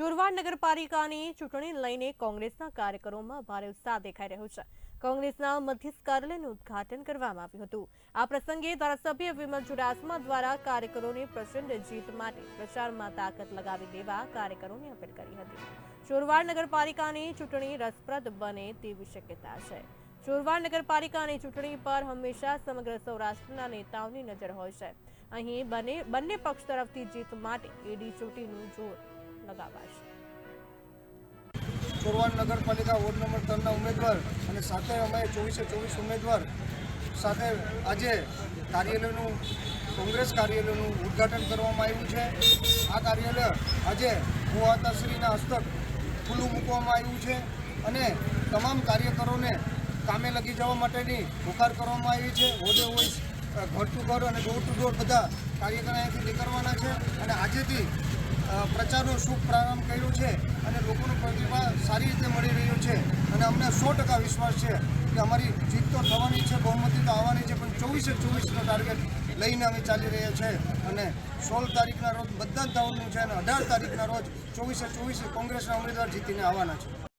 ચોરવાડ નગરપાલિકાની ચૂંટણી લઈને કોંગ્રેસના કાર્યકરોમાં ભારે ઉત્સાહ દેખાઈ રહ્યો છે. કોંગ્રેસના મધ્યસ્થ કાર્યાલયનું ઉદઘાટન કરવામાં આવ્યું હતું. આ પ્રસંગે ધારાસભ્ય વિમલ ચુડાસમા દ્વારા કાર્યકરોને પ્રચંડ જીત માટે પ્રચારમાં તાકાત લગાવી દેવા કાર્યકરોને અપીલ કરી હતી. ચોરવાડ નગરપાલિકાની ચૂંટણી રસપ્રદ બને તેવી શક્યતા છે. ચોરવાડ નગરપાલિકાની ચૂંટણી પર હંમેશા સમગ્ર સૌરાષ્ટ્રના નેતાઓની નજર હોય છે. અહીં બંને બંને પક્ષ તરફથી જીત માટે એડી ચોટીનું જોર લગાવાશે ચોરવાડ નગરપાલિકા વોર્ડ નંબર ત્રણના ઉમેદવાર અને સાથે અમે ચોવીસે ચોવીસ ઉમેદવાર સાથે આજે કાર્યાલયનું, કોંગ્રેસ કાર્યાલયનું ઉદ્ઘાટન કરવામાં આવ્યું છે. આ કાર્યાલય આજે ગુવાતાશ્રીના હસ્તક ખુલ્લું મૂકવામાં આવ્યું છે અને તમામ કાર્યકરોને કામે લગી જવા માટેની હોકાર કરવામાં આવી છે. હોદે હોય ઘર ટુ ઘર અને ડોર ટુ ડોર બધા કાર્યકરો અહીંયાથી નીકળવાના છે અને આજેથી પ્રચારનો શુભ પ્રારંભ કર્યો છે અને લોકોનો પ્રતિભાવ સારી રીતે મળી રહ્યો છે અને અમને સો ટકા વિશ્વાસ છે કે અમારી જીત તો થવાની છે, બહુમતી તો આવવાની છે, પણ ચોવીસે ચોવીસનો ટાર્ગેટ લઈને અમે ચાલી રહ્યા છે અને સોળ તારીખના રોજ મતદાન થવાનું છે અને અઢાર તારીખના રોજ ચોવીસે ચોવીસે કોંગ્રેસના ઉમેદવાર જીતીને આવવાના છે.